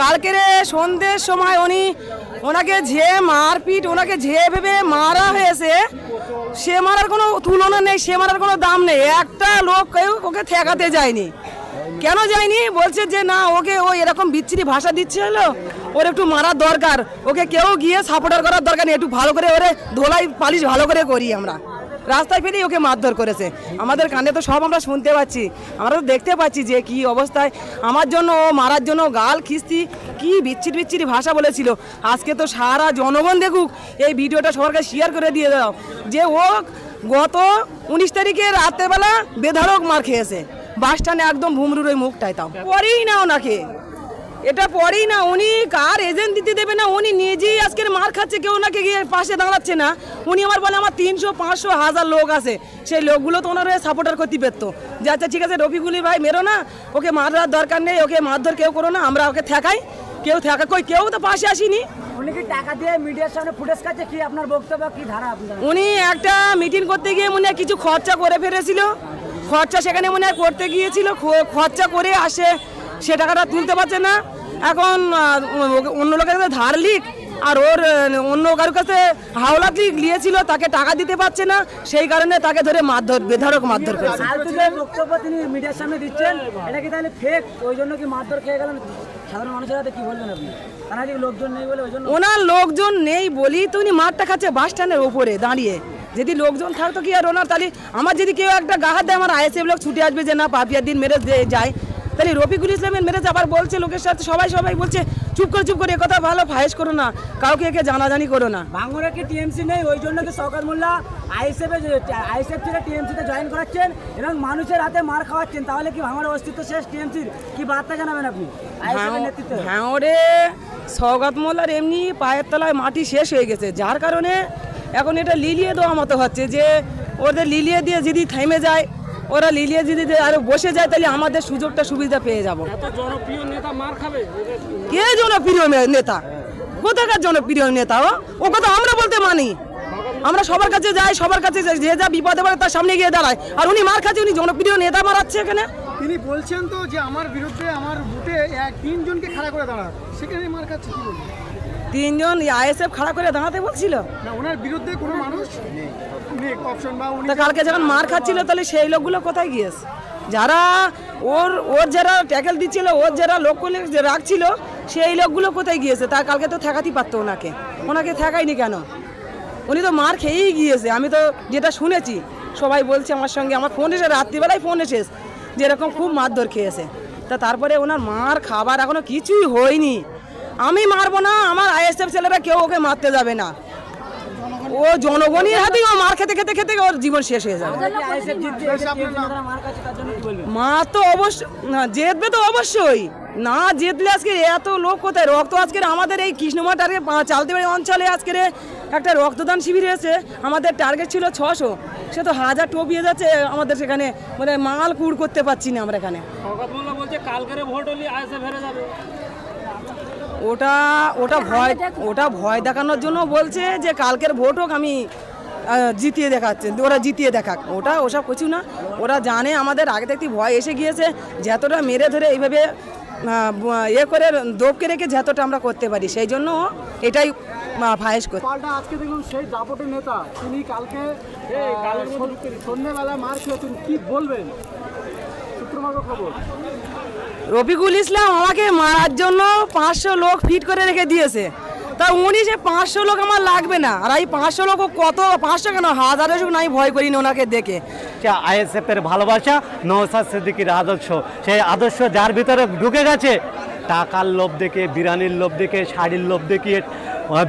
কালকে রে সন্ধ্যের সময় উনি ওনাকে যে মারপিট, ওনাকে যে ভেবে মারা হয়েছে, সে মারার কোনো তুলনা নেই, সে মারার কোনো দাম নেই। একটা লোক কেউ ওকে ঠেকাতে যায়নি। কেন যায়নি? বলছে যে না, ওকে ও এরকম বিচ্ছিরি ভাষা দিচ্ছে হলো, ওর একটু মারার দরকার। ওকে কেউ গিয়ে সাপোর্টার করার দরকার নেই, একটু ভালো করে ওরে ধোলাই পালিশ ভালো করে করি আমরা। রাস্তায় ফেলেই ওকে মারধর করেছে। আমাদের কানে তো সব আমরা শুনতে পাচ্ছি। আমরা তো দেখতে পাচ্ছি যে কি অবস্থায়। আমার জন্য ও মারার জন্য গাল, খিস্তি, কি বিচ্ছির বিচ্ছিরি ভাষা বলেছিল। আজকে তো সারা জনগণ দেখুক, এই ভিডিওটা সবার কাছে শেয়ার করে দিয়ে দাও। যে ও গত উনিশ তারিখে রাত্রেবেলা বেধারক মার খেয়েছে। বাস স্ট্যান্ডে একদম ভুমরুর ওই মুখটায় তাও। পরেই না ওনাকে। এটা পরেই না, উনি কার এজেন্ট দিতে দেবে না উনি নিজেই আজকের মার খাচ্ছে কেউ ওনাকে গিয়ে পাশে দাঁড়াচ্ছে না। উনি আমার বলে আমার তিনশো পাঁচশো হাজার লোক আছে। সেই লোকগুলো তো ওনার সাপোর্টার করতে পারতো যে আচ্ছা ঠিক আছে রফিকুলি ভাই মেরো না ওকে মারার দরকার নেই ওকে মারধর কেউ করো না আমরা ওকে ঠেকাই। কেউ ঠেকা কই কেউ তো পাশে আসিনি। উনি কি টাকা দিয়ে মিডিয়ার সামনে ফুটেজ কাছে কি আপনার বক্তব্য কি ধারা আপনার? উনি একটা মিটিং করতে গিয়ে মনে হয় কিছু খরচা করে ফেলেছিল। খরচা সেখানে মনে হয় করতে গিয়েছিল খরচা করে আসে সে টাকাটা তুলতে পারছে না। এখন অন্য লোকের কাছে ধার লিক আর ওর অন্য কারোর কাছে হাওলা লিক নিয়েছিল তাকে টাকা দিতে পারছে না সেই কারণে তাকে ধরে মারধর বেধারক মারধর করেছে। বক্তব্য তিনি মিডিয়ার সামনে দিচ্ছেন এটা কি তাহলে ফেক ওই জন্য কি মারধর খেয়ে গেলেন? সাধারণ মানুষের হাতে কি বলবেন আপনি? ওনার লোকজন নেই বলি তো উনি মাঠটা খাচ্ছে বাস স্ট্যান্ডের ওপরে দাঁড়িয়ে। যদি লোকজন থাকতো কি আর ওনার তাহলে আমার যদি কেউ একটা গাহাত দেয় আমার আইএসএফ লোক ছুটে আসবে যে না পাপিয়ার দিন মেরে যায়। তাহলে রফিকুল ইসলামের মেরেছে আবার বলছে লোকের সাথে সবাই সবাই বলছে চুপ করে চুপ করে এ কথা ভালো ফায়েস করো না। কাউকে একে জানাজানি করো না। ভাঙড়ে কি টিএমসি নেই? ওই জন্য কি সরকার মোল্লা আইএসএফ আইএসএফ থেকে টিএমসিতে জয়েন করাচ্ছেন এবং মানুষের হাতে মার খাওয়াচ্ছেন? তাহলে কি ভাঙড়ের অস্তিত্ব শেষ টিএমসির? কি বার্তা জানাবেন আপনি নেতৃত্বে? হ্যাঁ ওরে সৌগত মোল্লার এমনি পায়ের তলায় মাটি শেষ হয়ে গেছে যার কারণে এখন এটা লিলিয়ে দেওয়া মতো হচ্ছে যে ওদের লিলিয়ে দিয়ে যদি থেমে যায় ওরা লিলিয়ে যদি আরও বসে যায় তাহলে আমাদের সুযোগটা সুবিধা পেয়ে যাব। জনপ্রিয় নেতা মার খাবে? কে জনপ্রিয় নেতা? কোথাকার জনপ্রিয় নেতা ও? ও কথা আমরা বলতে মানি। আমরা সবার কাছে যাই সবার কাছে যাই, যে যা বিপদে পড়ে তার সামনে গিয়ে দাঁড়ায়। আর উনি মার খাচ্ছে উনি জনপ্রিয় নেতা মারাচ্ছে এখানে। তিনি বলছেন তো যে আমার বিরুদ্ধে আমার বুথে এক তিনজনকে খাড়া করে দাঁড়ান। সেখানে মার কাছে কি বলবেন? তিনজন আইএসএফ খাড়া করে দাঁড়াতে বলছিল। না ওনার বিরুদ্ধে কোনো মানুষ নেই অপশন বা উনি কালকে যখন মার খাচ্ছিল তাহলে সেই লোকগুলো কোথায় গিয়েছে? যারা ওর ওর যারা ট্যাকেল দিচ্ছিল ওর যারা লোক যে রাখছিল সেই লোকগুলো কোথায় গিয়েছে? তা কালকে তো ঠেকাতেই পারতো ওনাকে। ওনাকে ঠেকায়নি কেন? উনি তো মার খেয়েই গিয়েছে। আমি তো যেটা শুনেছি সবাই বলছে আমার সঙ্গে আমার ফোন এসে রাত্রিবেলায় ফোন এসেছে যে এরকম খুব মারধর খেয়েছে। তা তারপরে ওনার মার খাবার এখনও কিছুই হয়নি। আমি মারবো না আমার আইএসএফ ছেলেরা কেউ ওকে মারতে যাবে না। ও জনগণের হাতেই ও মার খেতে খেতে খেতে ওর জীবন শেষ হয়ে যাবে। মা তো অবশ্য না জিতবে তো অবশ্যই। না জিতলে আজকে এত লোক কোথায়? রক্ত আজকের আমাদের এই কৃষ্ণমা টার্গেট চালতেবাড়ি অঞ্চলে আজকের একটা রক্তদান শিবির হয়েছে। আমাদের টার্গেট ছিল ছশো। সে তো হাজার টপিয়ে যাচ্ছে আমাদের সেখানে মানে মাল কুড় করতে পারছি না আমরা এখানে। কালকেরে ভোট হলে যাবে। ওটা ওটা ভয় ওটা ভয় দেখানোর জন্য বলছে যে কালকের ভোট হোক আমি জিতিয়ে দেখাচ্ছে ওরা জিতিয়ে দেখাক। ওটা ওসব কিছু না ওরা জানে আমাদের আগে থেকে ভয় এসে গিয়েছে যতটা মেরে ধরে এইভাবে ইয়ে করে দোপকে রেখে যতটা আমরা করতে পারি সেই জন্য এটাই ফায়েস করছে পাল্টা আজকে দেখুন সেই দাপটের নেতা তিনি কালকে সন্ধ্যেবেলা মার খেয়েছেন কি বলবেন? সূত্রমার্গ খবর। রফিকুল ইসলাম আমাকে মারার জন্য পাঁচশো লোক ফিট করে রেখে দিয়েছে। তা উনি সে পাঁচশো লোক আমার লাগবে না। আর এই পাঁচশো লোক কত, পাঁচশো কেন? হাজারে যুগ নাই, ভয় করিনি ওনাকে দেখে। আইএসএফের ভালোবাসা নৌসাদ সিদ্দিকির আদর্শ। সেই আদর্শ যার ভিতরে ঢুকে গেছে, টাকার লোভ দেখে বিরানির লোভ দেখে, শাড়ির লোভ দেখিয়ে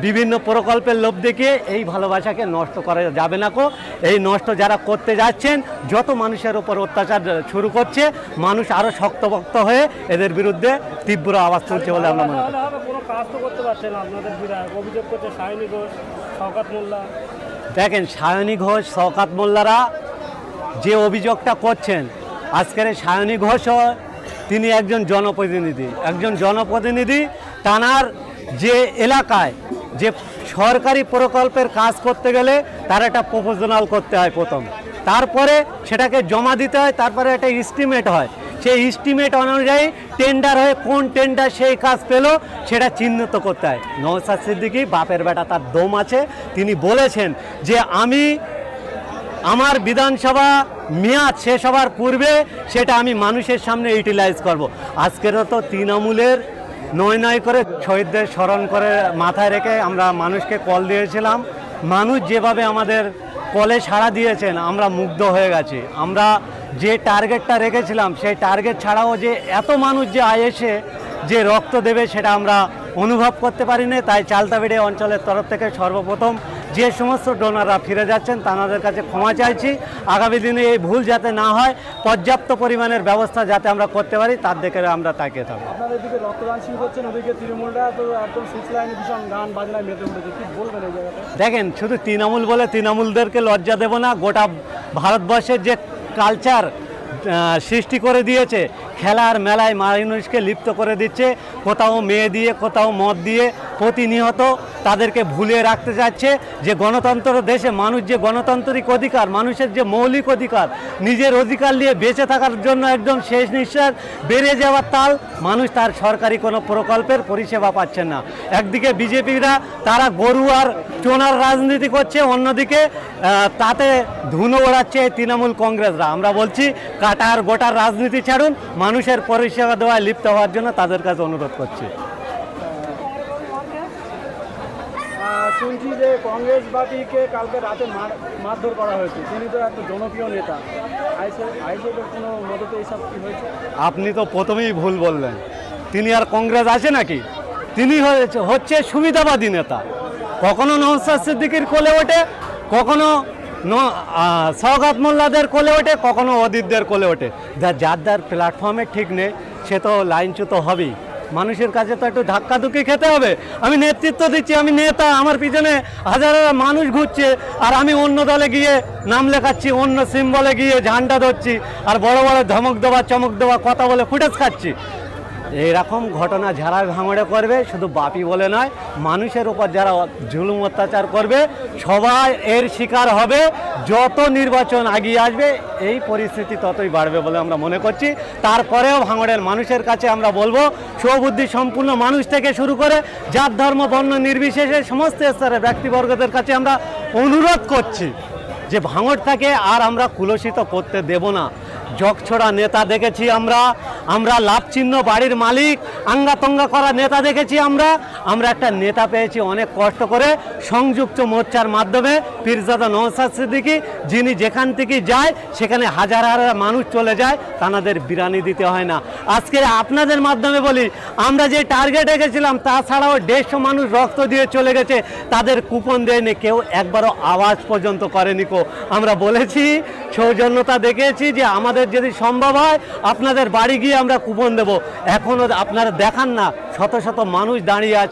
বিভিন্ন প্রকল্পের লোভ দেখিয়ে এই ভালোবাসাকে নষ্ট করা যাবে না কো। এই নষ্ট যারা করতে যাচ্ছেন যত মানুষের ওপর অত্যাচার শুরু করছে মানুষ আরও শক্তভক্ত হয়ে এদের বিরুদ্ধে তীব্র আওয়াজ তুলছে বলে আমরা মনে করি। তাহলে হবে কোনো কাজ তো করতে পারছে আপনাদের বিধায়ক অভিযোগ করছে সায়নী ঘোষ শওকত মোল্লা। দেখেন সায়নী ঘোষ শওকাত মোল্লারা যে অভিযোগটা করছেন আজকের সায়নী ঘোষও তিনি একজন জনপ্রতিনিধি। একজন জনপ্রতিনিধি তানার যে এলাকায়, যে সরকারি প্রকল্পের কাজ করতে গেলে তার একটা প্রপোজনাল করতে হয় প্রথম। তারপরে সেটাকে জমা দিতে হয়, তারপরে একটা এস্টিমেট হয়। সেই এস্টিমেট অনুযায়ী টেন্ডার হয়ে কোন টেন্ডার সেই কাজ পেল, সেটা চিহ্নিত করতে হয়। নৌসাদ সিদ্দিকি, বাপের বেটা তার দম আছে, তিনি বলেছেন যে আমি, আমার বিধানসভা মেয়াদ শেষ হওয়ার পূর্বে সেটা আমি মানুষের সামনে ইউটিলাইজ করব। আজকেরও তো তৃণমূলের নয় নয় করে শহীদদের স্মরণ করে মাথায় রেখে আমরা মানুষকে কল দিয়েছিলাম। মানুষ যেভাবে আমাদের কলে সাড়া দিয়েছেন, আমরা মুগ্ধ হয়ে গেছি। আমরা যে টার্গেটটা রেখেছিলাম, সেই টার্গেট ছাড়াও যে এত মানুষ যে এসে যে রক্ত দেবে, সেটা আমরা অনুভব করতে পারিনি। তাই চালতাবিড়ে অঞ্চলের তরফ থেকে সর্বপ্রথম যে সমস্ত ডোনাররা ফিরে যাচ্ছেন তাদের কাছে ক্ষমা চাইছি। আগামী দিনে এই ভুল যাতে না হয় পর্যাপ্ত পরিমাণের ব্যবস্থা যাতে আমরা করতে পারি তার দিকে আমরা তাকিয়ে থাকব। দেখেন শুধু তৃণমূল বলে তৃণমূলদেরকে লজ্জা দেব না গোটা ভারতবর্ষের যে কালচার সৃষ্টি করে দিয়েছে খেলার মেলায় মানুষকে লিপ্ত করে দিচ্ছে। কোথাও মেয়ে দিয়ে, কোথাও মদ দিয়ে প্রতিনিয়ত তাদেরকে ভুলিয়ে রাখতে চাচ্ছে যে গণতন্ত্র দেশে মানুষ যে গণতান্ত্রিক অধিকার, মানুষের যে মৌলিক অধিকার, নিজের অধিকার নিয়ে বেঁচে থাকার জন্য একদম শেষ নিঃশ্বাস, বেড়ে যাওয়ার তাল, মানুষ তার সরকারি কোনো প্রকল্পের পরিষেবা পাচ্ছেন না। একদিকে বিজেপিরা তারা গরু আর চোনার রাজনীতি করছে, অন্যদিকে তাতে ধুনো ওড়াচ্ছে তৃণমূল কংগ্রেসরা। আমরা বলছি কাটার গোটার রাজনীতি ছাড়ুন মানুষের পরিষেবা দেওয়ায় লিপ্ত হওয়ার জন্য তাদের কাছে অনুরোধ করছি। শুনছি যে কংগ্রেস পার্টিকে কালকে রাতে মার মারধর করা হয়েছে। তিনি তো একটা জনপ্রিয় নেতা। আইসিএফের কোনো মদতে এইসব কি হয়েছে? আপনি তো প্রথমেই ভুল বললেন। তিনি আর কংগ্রেস আছে নাকি? তিনি হয়েছে হচ্ছে সুবিধাবাদী নেতা। কখনো নৌসাদ সিদ্দিকির কোলে ওঠে কখনো সওগাত মোল্লাদের কোলে ওঠে, কখনো অদিতদের কোলে ওঠে। যা যার যার প্ল্যাটফর্মে ঠিক নেই, সে তো লাইনচ্যুত হবেই। মানুষের কাছে তো একটু ধাক্কাধুক্কি খেতে হবে। আমি নেতৃত্ব দিচ্ছি, আমি নেতা, আমার পিছনে হাজার হাজার মানুষ ঘুরছে, আর আমি অন্য দলে গিয়ে নাম লেখাচ্ছি, অন্য সিম্বলে গিয়ে ঝান্ডা ধরছি, আর বড় বড় ধমক দেওয়া, চমক দেওয়া, কথা বলে ফুটেজ খাচ্ছি। এইরকম ঘটনা যারা ভাঙড়ে করবে, শুধু বাপি বলে নয়, মানুষের উপর যারা জুলুম অত্যাচার করবে, সবাই এর শিকার হবে। যত নির্বাচন আগিয়ে আসবে, এই পরিস্থিতি ততই বাড়বে বলে আমরা মনে করছি। তারপরেও ভাঙড়ের মানুষের কাছে আমরা বলব সুবুদ্ধি সম্পূর্ণ মানুষ থেকে শুরু করে জাত, ধর্ম, বর্ণ নির্বিশেষে সমস্ত স্তরের ব্যক্তিবর্গদের কাছে আমরা অনুরোধ করছি যে ভাঙড়টাকে আর আমরা কুলসিত করতে দেব না। জগছড়া নেতা দেখেছি আমরা। আমরা লাভ চিহ্ন বাড়ির মালিক, আঙ্গাতঙ্গা করা নেতা দেখেছি আমরা। আমরা একটা নেতা পেয়েছি অনেক কষ্ট করে সংযুক্ত মোর্চার মাধ্যমে, পীরজাদা নওসাদ সিদ্দিকি, যিনি যেখান থেকে যায়, সেখানে হাজার হাজার মানুষ চলে যায়, তানাদের বিরানি দিতে হয় না। আজকে আপনাদের মাধ্যমে বলি, আমরা যে টার্গেট রেখেছিলাম, তাছাড়াও দেড়শো মানুষ রক্ত দিয়ে চলে গেছে, তাদের কুপন দেয়নি, কেউ একবারও আওয়াজ পর্যন্ত করেনি কো। আমরা বলেছি, সৌজন্যতা দেখেছি যে আমাদের যদি সম্ভব হয়, আপনাদের বাড়ি গিয়ে আমরা কুপন দেব। এখনও আপনারা দেখান না, শত শত মানুষ দাঁড়িয়ে আছে।